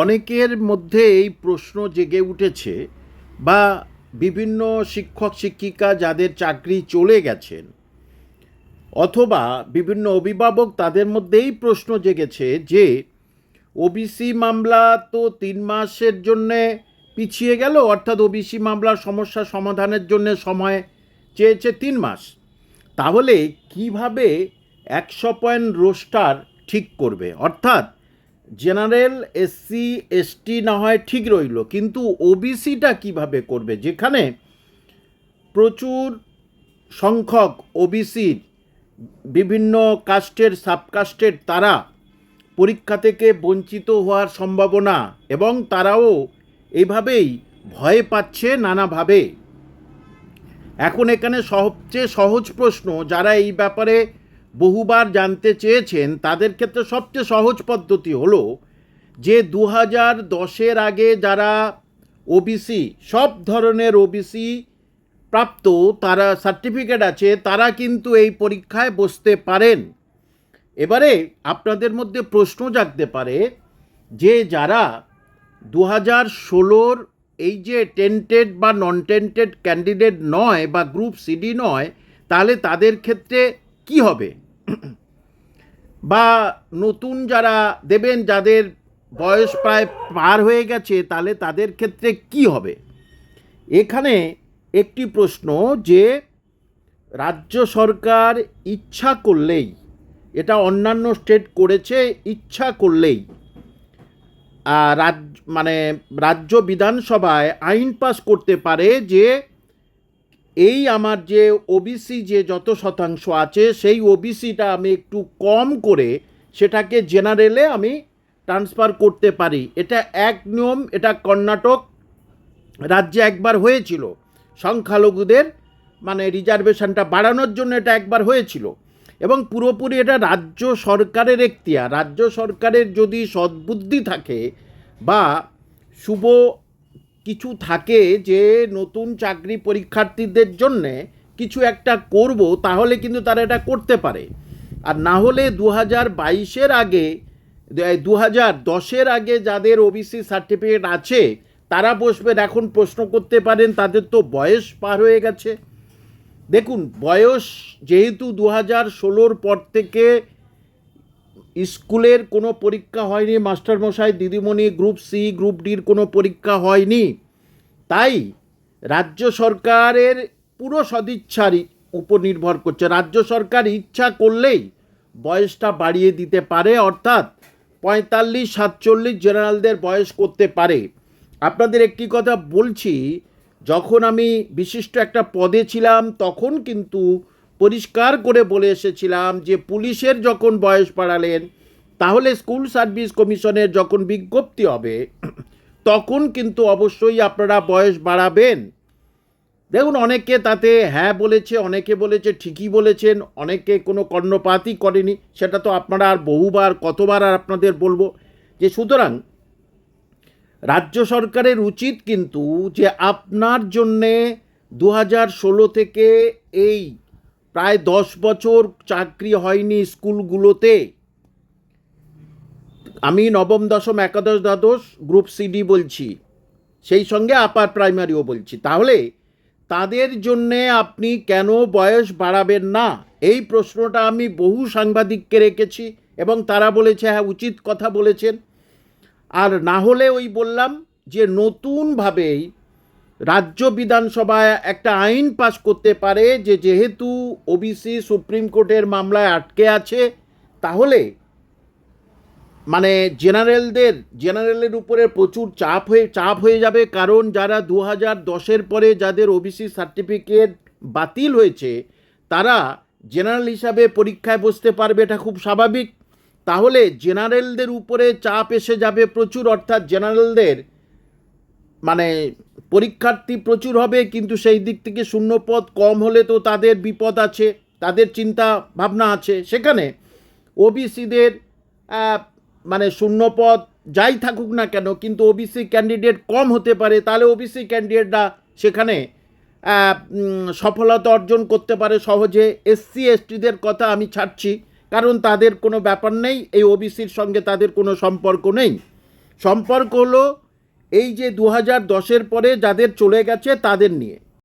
অনেকের মধ্যে এই প্রশ্ন জেগে উঠেছে বা বিভিন্ন শিক্ষক, শিক্ষিকা যাদের চাকরি চলে গেছেন অথবা বিভিন্ন অভিভাবক তাদের মধ্যেই প্রশ্ন জেগেছে যে ওবিসি মামলা তো তিন মাসের জন্যে পিছিয়ে গেল, অর্থাৎ ওবিসি মামলার সমস্যা সমাধানের জন্য সময় চেয়েছে তিন মাস। তাহলে কীভাবে একশো পয়েন্ট রোস্টার ঠিক করবে? অর্থাৎ জেনারেল, এসসি, এসটি না হয় ঠিক রইল। কিন্তু ওবিসিটা কীভাবে করবে? যেখানে প্রচুর সংখ্যক ওবিসির বিভিন্ন কাস্টের, সাবকাস্টের তারা পরীক্ষা থেকে বঞ্চিত হওয়ার সম্ভাবনা এবং তারাও এইভাবেই ভয় পাচ্ছে নানাভাবে। এখন এখানে সবচেয়ে সহজ প্রশ্ন, যারা এই ব্যাপারে বহুবার জানতে চেয়েছেন, তাদের ক্ষেত্রে সবচেয়ে সহজ পদ্ধতি হলো যে দু হাজার দশের আগে যারা ওবিসি সব ধরনের ওবিসি প্রাপ্ত, তারা সার্টিফিকেট আছে, তারা কিন্তু এই পরীক্ষায় বসতে পারেন। এবারে আপনাদের মধ্যে প্রশ্ন জাগতে পারে যে যারা দু হাজার ষোলোর এই যে টেন্টেড বা নন টেন্টেড ক্যান্ডিডেট নয় বা গ্রুপ সিডি নয়, তাহলে তাদের ক্ষেত্রে কি হবে? বা নতুন যারা দেবেন, যাদের বয়স প্রায় পার হয়ে গেছে, তাহলে তাদের ক্ষেত্রে কি হবে? এখানে একটি প্রশ্ন যে, রাজ্য সরকার ইচ্ছা করলেই, এটা অন্যান্য স্টেট করেছে, ইচ্ছা করলেই রাজ মানে রাজ্য বিধানসভায় আইন পাস করতে পারে যে এই আমার যে ওবিসি যে যত শতাংশ আছে, সেই ওবিসিটা আমি একটু কম করে সেটাকে জেনারেলে আমি ট্রান্সফার করতে পারি। এটা এক নিয়ম, এটা কর্ণাটক রাজ্যে একবার হয়েছিল। সংখ্যালঘুদের মানে রিজার্ভেশনটা বাড়ানোর জন্য এটা একবার হয়েছিল। এবং পুরোপুরি এটা রাজ্য সরকারের এখতিয়ার। রাজ্য সরকারের যদি সদ্বুদ্ধি থাকে বা শুভ কিছু থাকে যে নতুন চাকরি পরীক্ষার্থীদের জন্যে কিছু একটা করব, তাহলে কিন্তু তারা এটা করতে পারে। আর না হলে দু হাজার বাইশের আগে দু হাজার দশের আগে যাদের ওবিসি সার্টিফিকেট আছে, তারা বসবেন এখন প্রশ্ন করতে পারেন, তাদের তো বয়স পার হয়ে গেছে। দেখুন, বয়স যেহেতু দু হাজার ষোলোর পর থেকে স্কুলের কোনো পরীক্ষা হয়নি, মাস্টারমশাই, দিদিমণি, গ্রুপ সি, গ্রুপ ডির কোনো পরীক্ষা হয়নি। তাই রাজ্য সরকারের পুরো সদিচ্ছার উপর নির্ভর করছে। রাজ্য সরকার ইচ্ছা করলেই বয়সটা বাড়িয়ে দিতে পারে, অর্থাৎ পঁয়তাল্লিশ, সাতচল্লিশ জেনারেলদের বয়স করতে পারে। আপনাদের একটি কথা বলছি, যখন আমি বিশিষ্ট একটা পদে ছিলাম, তখন কিন্তু পরিষ্কার করে বলে এসেছিলাম যে পুলিশের যখন বয়স বাড়ালেন, তাহলে স্কুল সার্ভিস কমিশনের যখন বিজ্ঞপ্তি হবে, তখন কিন্তু অবশ্যই আপনারা বয়স বাড়াবেন। দেখুন, অনেকে তাতে হ্যাঁ বলেছে, অনেকে বলেছে ঠিকই বলেছেন, অনেকে কোনো কর্ণপাতই করেনি, সেটা তো আপনারা আর বহুবার, কতবার আর আপনাদের বলব যে সুতরাং রাজ্য সরকারের উচিত কিন্তু যে আপনার জন্যে দু হাজার ষোলো থেকে এই প্রায় দশ বছর চাকরি হয়নি স্কুলগুলোতে। আমি নবম, দশম, একাদশ, দ্বাদশ গ্রুপ সিডি বলছি। সেই সঙ্গে আপার প্রাইমারিও বলছি। তাহলে তাদের জন্যে আপনি কেন বয়স বাড়াবেন না? এই প্রশ্নটা আমি বহু সাংবাদিককে রেখেছি এবং তারা বলেছে হ্যাঁ উচিত কথা বলেছেন। আর না হলে ওই বললাম যে নতুনভাবেই রাজ্য বিধানসভায় একটা আইন পাশ করতে পারে যে যেহেতু ওবিসি সুপ্রিম কোর্টের মামলায় আটকে আছে, তাহলে মানে জেনারেলদের, জেনারেলের উপরে প্রচুর চাপ হয়ে চাপ হয়ে যাবে। কারণ যারা দু হাজার দশের পরে যাদের ওবিসি সার্টিফিকেট বাতিল হয়েছে, তারা জেনারেল হিসাবে পরীক্ষায় বসতে পারবে, এটা খুব স্বাভাবিক। তাহলে জেনারেলদের উপরে চাপ এসে যাবে প্রচুর, অর্থাৎ জেনারেলদের মানে পরীক্ষার্থী প্রচুর হবে, কিন্তু সেই দিক থেকে শূন্যপদ কম হলে তো তাদের বিপদ আছে, তাদের চিন্তা ভাবনা আছে। সেখানে ওবিসিদের মানে শূন্যপদ যাই থাকুক না কেন, কিন্তু ওবিসি ক্যান্ডিডেট কম হতে পারে, তাহলে ওবিসি ক্যান্ডিডেটরা সেখানে সফলতা অর্জন করতে পারে সহজে। এসসি, এসটিদের কথা আমি ছাড়ছি, কারণ তাদের কোনো ব্যাপার নেই, এই ওবিসির সঙ্গে তাদের কোনো সম্পর্ক নেই। সম্পর্ক হলো এই যে দু হাজার দশের পরে যাদের চলে গেছে তাদের নিয়ে।